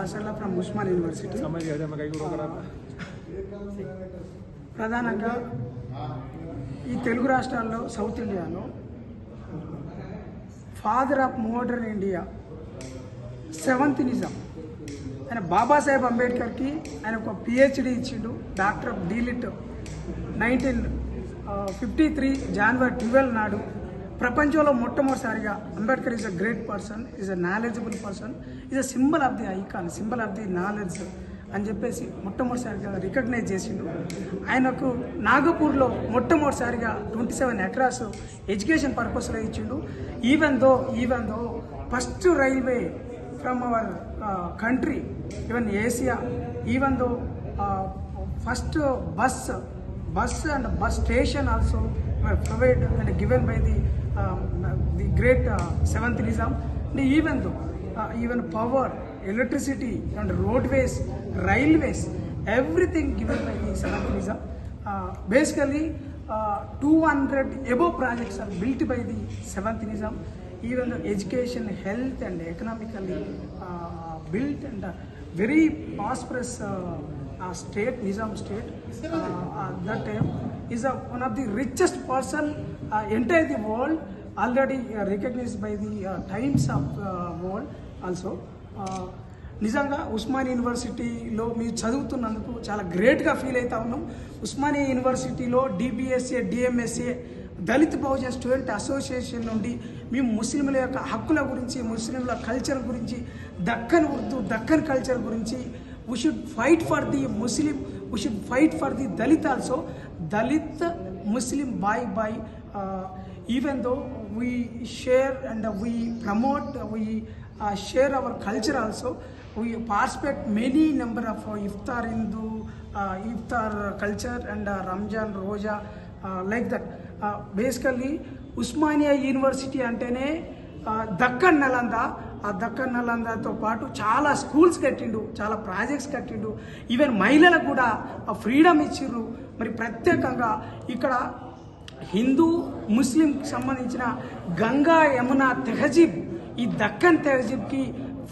Kasala from Osman university ప్రధానంగా ఈ తెలుగు రాష్ట్రాల్లో సౌత్ ఇండియాలో father of modern India seventh Nizam ఆయన బాబాసాహెబ్ అంబేద్కర్కి ఆయన ఒక పిహెచ్డి ఇచ్చిండు doctor of D Litt nineteen fifty three January twelve నాడు ప్రపంచంలో మొట్టమొదటిసారిగా Ambedkar is a great person is a knowledgeable person is a symbol of the icon symbol of the knowledge అని చెప్పేసి మొట్టమొదటిసారిగా రికగ్నైజ్ చేసిండు. ఆయనకు నాగపూర్లో మొట్టమొదటిసారిగా ట్వంటీ సెవెన్ ఎకరాస్ ఎడ్యుకేషన్ పర్పస్లో ఇచ్చిండు. Even though even though first railway from our country even Asia even though first bus bus and bus station also were provided and given by the um, the great uh, seventh Nizam. And even though uh, even power, electricity and roadways, railways, everything given by the seventh Nizam. Uh, basically, uh, 200 above projects are built by the seventh Nizam. Even the education, health, and economically uh, built and uh, very prosperous. Uh, uh, state, Nizam state, uh, at that time, is a, one of the richest person uh, entire the world, already uh, recognized by the uh, Times of uh, World also. Uh, నిజంగా ఉస్మాన్ యూనివర్సిటీలో మీరు చదువుతున్నందుకు చాలా గ్రేట్గా feel అవుతా ఉన్నాం ఉస్మానియా యూనివర్సిటీలో D B S A D M S A Dalit Bahujan student association నుండి మేము ముస్లింల యొక్క హక్కుల గురించి ముస్లింల కల్చర్ గురించి దక్కన్ ఉర్దూ దక్కన్ కల్చర్ గురించి we should fight for the Muslim, we should fight for the Dalit also. Dalit Muslim by by uh, even though we share and we promote, we uh, share our culture also. We participate many number of uh, iftar Hindu, uh, iftar culture and uh, Ramjan, Roja, uh, like that. Uh, basically, Osmania university అంటేనే ఆ, దక్కన్ నలంద ఆ దక్కన్ నలందతో పాటు చాలా schools కట్టిండు చాలా projects కట్టిండు. Even మహిళలకు కూడా ఆ ఫ్రీడమ్ ఇచ్చిర్రు. మరి ప్రత్యేకంగా ఇక్కడ హిందూ ముస్లింకి సంబంధించిన గంగా యమున తెహజీబ్ ఈ Deccan తెహజీబ్కి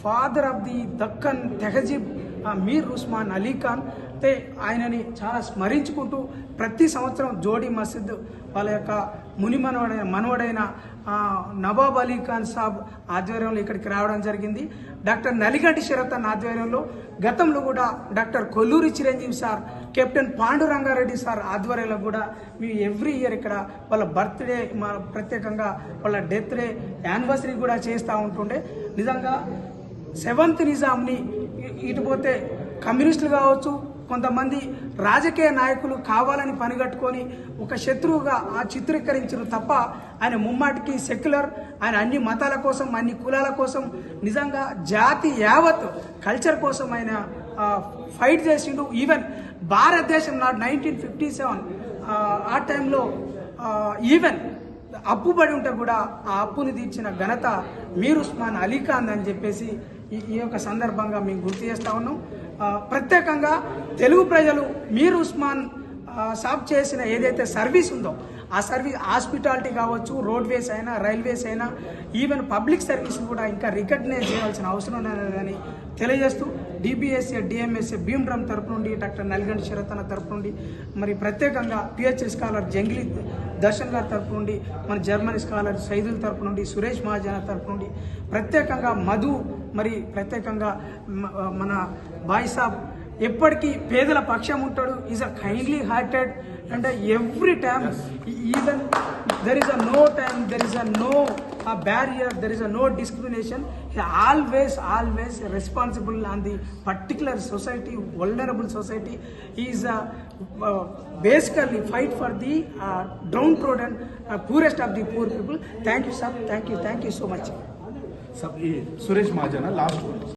father of the Deccan Tehzeeb ఆ, మీర్ ఉస్మాన్ అలీ ఖాన్ అయితే ఆయనని చాలా స్మరించుకుంటూ ప్రతి సంవత్సరం జోడీ మసీద్ వాళ్ళ యొక్క ముని మనవడైన మనవడైన నవాబ్ అలీ ఖాన్ సాబ్ ఆధ్వర్యంలో ఇక్కడికి రావడం జరిగింది. డాక్టర్ నలిగంటి శరతన్ ఆధ్వర్యంలో గతంలో కూడా doctor Kolluri Chiranjeevi sir captain Pandurangareddy sir ఆధ్వర్యంలో కూడా మేము ఎవ్రీ ఇయర్ ఇక్కడ వాళ్ళ బర్త్డే మా ప్రత్యేకంగా వాళ్ళ డెత్ డే యానివర్సరీ కూడా చేస్తూ ఉంటుండే. నిజంగా సెవెంత్ నిజాంని ఇటు పోతే కమ్యూనిస్టులు కావచ్చు కొంతమంది రాజకీయ నాయకులు కావాలని పనిగట్టుకొని ఒక శత్రువుగా ఆ చిత్రీకరించరు తప్ప ఆయన ముమ్మాటికి సెక్యులర్. ఆయన అన్ని మతాల కోసం అన్ని కులాల కోసం నిజంగా జాతి యావత్ కల్చర్ కోసం ఆయన ఫైట్ చేసిండు. ఈవెన్ భారతదేశం నాడు నైన్టీన్ ఫిఫ్టీ సెవెన్ ఆ టైంలో ఈవెన్ అప్పుబడి ఉంటే కూడా ఆ అప్పుని తీర్చిన ఘనత మీర్ ఉస్మాన్ అలీఖాన్ అని చెప్పేసి ఈ ఈ యొక్క సందర్భంగా మేము గుర్తు చేస్తా ఉన్నాం. ప్రత్యేకంగా తెలుగు ప్రజలు మీరు ఉస్మాన్ సాబ్ చేసిన ఏదైతే సర్వీస్ ఉందో ఆ సర్వీస్ హాస్పిటాలిటీ కావచ్చు రోడ్వేస్ అయినా రైల్వేస్ అయినా ఈవెన్ పబ్లిక్ సర్వీస్ కూడా ఇంకా రికగ్నైజ్ చేయాల్సిన అవసరం ఉన్నదని తెలియజేస్తూ డిబిఎస్ఏ డిఎంఎస్ఏ భీమ్రామ్ తరపు నుండి డాక్టర్ నల్గండి శరతన తరపు నుండి మరి ప్రత్యేకంగా పిహెచ్డి స్కాలర్ జంగిలీ దర్శన్ గారి తరపు నుండి మన జర్మనీ స్కాలర్ సైదుల్ తరపు నుండి సురేష్ మహాజన తరపు నుండి ప్రత్యేకంగా మధు మరి ప్రత్యేకంగా మన బాయ్ సాబ్ ఎప్పటికీ పేదల పక్షం ఉంటాడు. Is a kindly hearted and every time even there is a no time there is a no a barrier there is a no discrimination always always responsible on the particular society vulnerable society is a basically fight for the downtrodden and poorest of the poor people thank you sir thank you thank you so much Suresh Mahajan last